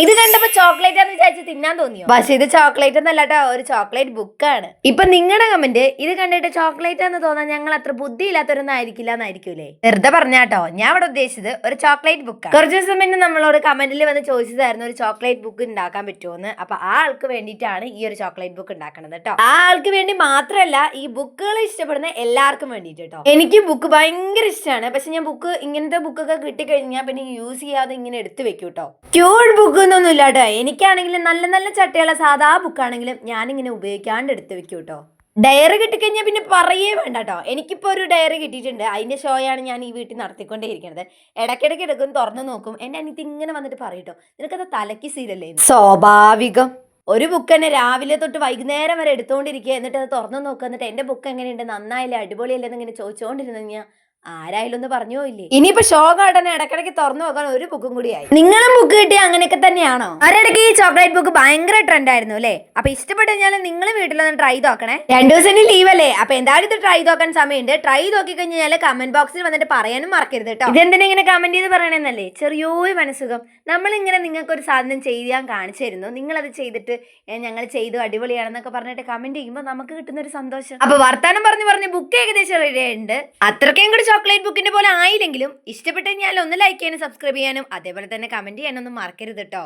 ഇത് കണ്ടപ്പോ ചോക്ലേറ്റ് ആണെന്ന് വിചാരിച്ച് തിന്നാൻ തോന്നിയോ? പക്ഷെ ഇത് ചോക്ലേറ്റ് എന്നല്ല കേട്ടോ ഒരു ചോക്ലേറ്റ് ബുക്കാണ് ഇപ്പൊ നിങ്ങളുടെ കമന്റ് ഇത് കണ്ടിട്ട് ചോക്ലേറ്റ് എന്ന് തോന്നാൻ ഞങ്ങൾ അത്ര ബുദ്ധി ഇല്ലാത്തവരൊന്നും ആയിരിക്കില്ല എന്നായിരിക്കൂലേ വെറുതെ പറഞ്ഞാട്ടോ ഞാൻ ഇവിടെ ഉദ്ദേശിച്ചത് ഒരു ചോക്ലേറ്റ് ബുക്കാണ് കുറച്ച് ദിവസം മുന്നേ നമ്മളോട് കമന്റിൽ വന്ന് ചോദിച്ചതായിരുന്നു ഒരു ചോക്ലേറ്റ് ബുക്ക് ഉണ്ടാക്കാൻ പറ്റുമോന്ന് അപ്പൊ ആ ആൾക്ക് വേണ്ടിയിട്ടാണ് ഈ ഒരു ചോക്ലേറ്റ് ബുക്ക് ഉണ്ടാക്കണത് കേട്ടോ ആ ആൾക്ക് വേണ്ടി മാത്രമല്ല ഈ ബുക്കുകൾ ഇഷ്ടപ്പെടുന്ന എല്ലാവർക്കും വേണ്ടിയിട്ട് കേട്ടോ എനിക്ക് ബുക്ക് ഭയങ്കര ഇഷ്ടമാണ് പക്ഷെ ഞാൻ ബുക്ക് ഇങ്ങനത്തെ ബുക്കൊക്കെ കിട്ടിക്കഴിഞ്ഞാൽ പിന്നെ യൂസ് ചെയ്യാതെ ഇങ്ങനെ എടുത്തു വെക്കും കേട്ടോ ക്യൂഡ് ബുക്ക് എന്നൊന്നും ഇല്ലാട്ടോ. എനിക്കാണെങ്കിലും നല്ല നല്ല ചട്ടയുള്ള സാധാ ബുക്കാണെങ്കിലും ഞാനിങ്ങനെ ഉപയോഗിക്കാണ്ട് എടുത്ത് വെക്കും കേട്ടോ ഡയറി കിട്ടിക്കഴിഞ്ഞാൽ പിന്നെ പറയേ വേണ്ട കേട്ടോ എനിക്കിപ്പോൾ ഒരു ഡയറി കിട്ടിയിട്ടുണ്ട്. അതിന്റെ ഷോയാണ് ഞാൻ ഈ വീട്ടിൽ നടത്തിക്കൊണ്ടേയിരിക്കുന്നത്. ഇടയ്ക്കിടയ്ക്ക് എടുക്കും തുറന്നു നോക്കും. എന്റെ അനിയത്തി ഇങ്ങനെ വന്നിട്ട് പറയും കേട്ടോ നിനക്കത് തലയ്ക്ക് സീലല്ലേ? സ്വാഭാവികം. ഒരു ബുക്ക് തന്നെ രാവിലെ തൊട്ട് വൈകുന്നേരം വരെ എടുത്തുകൊണ്ടിരിക്കുക എന്നിട്ട് അത് തുറന്നു നോക്കുക. എന്നിട്ട് എന്റെ ബുക്ക് എങ്ങനെയുണ്ട്? നന്നായില്ലേ? അടിപൊളിയല്ലേ? എന്നിങ്ങനെ ചോദിച്ചുകൊണ്ടിരുന്നു കഴിഞ്ഞാൽ ആരായാലും ഒന്ന് പറഞ്ഞു പോയില്ലേ? ഇനിയിപ്പോ ഷോ ഗാർഡൻ ഇടക്കിടക്ക് തുറന്നു നോക്കാൻ ഒരു ബുക്കും കൂടിയായി നിങ്ങളും ബുക്ക് കിട്ടിയ അങ്ങനെയൊക്കെ തന്നെയാണോ? അവരിടയ്ക്ക് ഈ ചോക്ലേറ്റ് ബുക്ക് ഭയങ്കര ട്രെൻഡ് ആയിരുന്നു അല്ലേ? അപ്പൊ ഇഷ്ടപ്പെട്ടു കഴിഞ്ഞാൽ നിങ്ങൾ വീട്ടിലൊന്ന് ട്രൈ നോക്കണേ. രണ്ടു ദിവസം ലീവ് അല്ലേ? അപ്പൊ എന്തായാലും ഇത് ട്രൈ നോക്കാൻ സമയമുണ്ട്. ട്രൈ നോക്കി കഴിഞ്ഞാൽ കമന്റ് ബോക്സിൽ വന്നിട്ട് പറയാനും മറക്കരുത് കേട്ടോ ഇതെന്തിനാ ഇങ്ങനെ കമന്റ് ചെയ്ത് പറയണെന്നല്ലേ? ചെറിയൊരു മനസ്സുഖം. നമ്മളിങ്ങനെ നിങ്ങൾക്ക് ഒരു സാധനം ചെയ്യാൻ കാണിച്ചു തരുന്നു. നിങ്ങൾ അത് ചെയ്തിട്ട് "ഏ, ഞങ്ങൾ ചെയ്തു അടിപൊളിയാണെന്നൊക്കെ പറഞ്ഞിട്ട് കമന്റ് ചെയ്യുമ്പോൾ നമുക്ക് കിട്ടുന്ന ഒരു സന്തോഷം. അപ്പൊ വർത്താനം പറഞ്ഞു പറഞ്ഞ് ബുക്ക് ഏകദേശം റെഡി ആയിട്ടുണ്ട്. അത്രയ്ക്കും കൂടി ചോക്ലേറ്റ് ബുക്കിന്റെ പോലെ ആയില്ലെങ്കിലും ഇഷ്ടപ്പെട്ടെങ്കിൽ ഒന്ന് ലൈക്ക് ചെയ്യാനും സബ്സ്ക്രൈബ് ചെയ്യാനും അതേപോലെ തന്നെ കമന്റ് ചെയ്യാനൊന്നും മറക്കരുത് കേട്ടോ